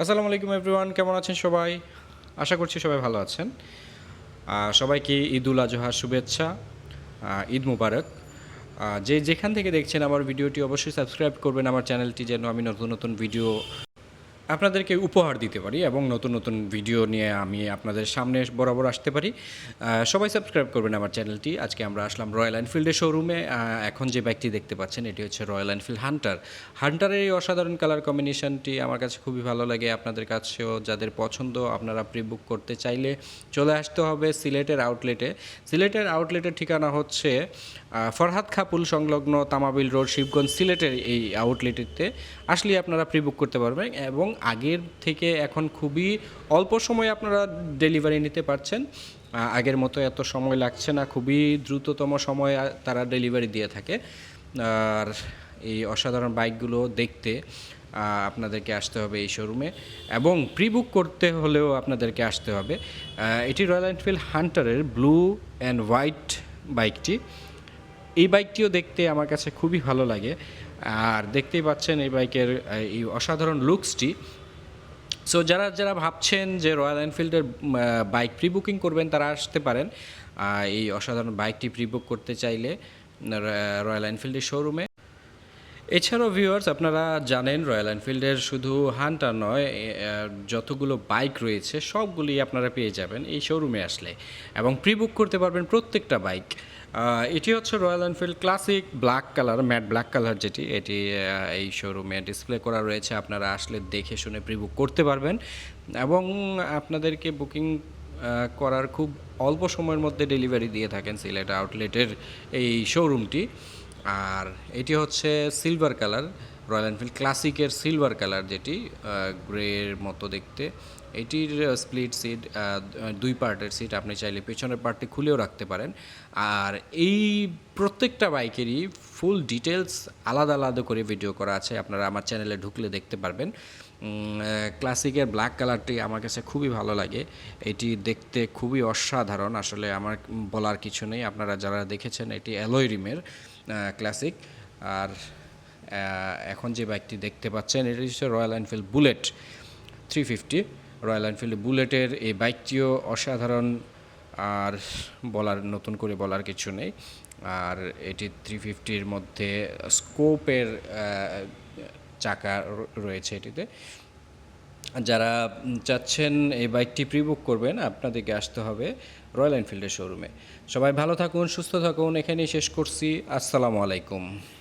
আসসালামু আলাইকুম এভরিওয়ান, কেমন আছেন সবাই? আশা করছি সবাই ভালো আছেন। সবাইকে ঈদ উল আজহার শুভেচ্ছা ঈদ মুবারক। যে যেখান থেকে দেখছেন আমার ভিডিওটি অবশ্যই সাবস্ক্রাইব করবেন। আমার চ্যানেলটি যেন আমি নতুন নতুন ভিডিও আপনাদেরকে উপহার দিতে পারি এবং নতুন নতুন ভিডিও নিয়ে আমি আপনাদের সামনে বরাবর আসতে পারি। সবাই সাবস্ক্রাইব করবেন আমার চ্যানেলটি। আজকে আমরা আসলাম রয়্যাল এনফিল্ডের শোরুমে এখন যে বাইকটি দেখতে পাচ্ছেন, এটি হচ্ছে রয়্যাল এনফিল্ড হান্টার হান্টারের এই অসাধারণ কালার কম্বিনেশনটি আমার কাছে খুবই ভালো লাগে আপনাদের কাছেও। যাদের পছন্দ, আপনারা প্রি বুক করতে চাইলে চলে আসতে হবে সিলেটের আউটলেটে সিলেটের আউটলেটের ঠিকানা হচ্ছে ফরহাদ খাপুল সংলগ্ন তামাবিল রোড, শিবগঞ্জ সিলেটের এই আউটলেটিতে আসলে আপনারা প্রি বুক করতে পারবেন এবং আগের থেকে এখন খুবই অল্প সময়ে আপনারা ডেলিভারি নিতে পারছেন। আগের মতো এত সময় লাগছে না, খুবই দ্রুততম সময়ে তারা ডেলিভারি দিয়ে থাকে। আর এই অসাধারণ বাইকগুলো দেখতে আপনাদেরকে আসতে হবে এই শোরুমে এবং প্রি বুক করতে হলেও আপনাদেরকে আসতে হবে। এটি রয়্যাল এনফিল্ড হান্টারের ব্লু অ্যান্ড হোয়াইট বাইকটি এই বাইকটিও দেখতে আমার কাছে খুবই ভালো লাগে। আর দেখতেই পাচ্ছেন এই বাইকের, এই অসাধারণ লুকসটি। সো যারা যারা ভাবছেন যে রয়্যাল এনফিল্ডের বাইক প্রি বুকিং করবেন, তারা আসতে পারেন। এই অসাধারণ বাইকটি প্রি বুক করতে চাইলে রয়্যাল এনফিল্ডের শোরুমে এছাড়াও ভিউয়ার্স আপনারা জানেন রয়্যাল এনফিল্ডের শুধু হান্টার নয় যতগুলো বাইক রয়েছে, সবগুলি আপনারা পেয়ে যাবেন এই শোরুমে আসলে। এবং প্রি বুক করতে পারবেন প্রত্যেকটা বাইক এটি হচ্ছে Royal Enfield classic black colour matt black colour যেটি, এটি এই শোরুমে ডিসপ্লে করা রয়েছে। আপনারা আসলে দেখে শুনে প্রি বুক করতে পারবেন। এবং আপনাদেরকে বুকিং করার খুব অল্প সময়ের মধ্যে ডেলিভারি দিয়ে থাকেন সিলেট আউটলেটের এই শোরুমটি আর এটি হচ্ছে সিলভার কালার রয়্যাল এনফিল্ড ক্লাসিকের সিলভার কালার যেটি গ্রের মতো দেখতে। এটির স্প্লিট সিট দুই পার্টের সিট আপনি চাইলে পেছনের পার্টটি খুলেও রাখতে পারেন। আর এই প্রত্যেকটা বাইকেরই ফুল ডিটেলস আলাদা আলাদা করে ভিডিও করা আছে, আপনারা আমার চ্যানেলে ঢুকলে দেখতে পারবেন। ক্লাসিকের ব্ল্যাক কালারটি আমার কাছে খুবই ভালো লাগে। এটি দেখতে খুবই অসাধারণ, আসলে আমার বলার কিছু নেই। আপনারা যারা দেখেছেন, এটি অ্যালয় রিমের ক্লাসিক আর এখন যে বাইকটি দেখতে পাচ্ছেন, এটি হচ্ছে Royal Enfield bullet three fifty Royal Enfield বুলেটের এই বাইকটিও অসাধারণ আর বলার, নতুন করে বলার কিছু নেই। আর এটি থ্রি ফিফটির মধ্যে স্কোপের চাকা রয়েছে এটিতে। যারা চাচ্ছেন এই বাইকটি প্রি বুক করবেন, আপনাদেরকে আসতে হবে রয়্যাল এনফিল্ডের শোরুমে সবাই ভালো থাকুন, সুস্থ থাকুন, এখানেই শেষ করছি। আসসালামু আলাইকুম।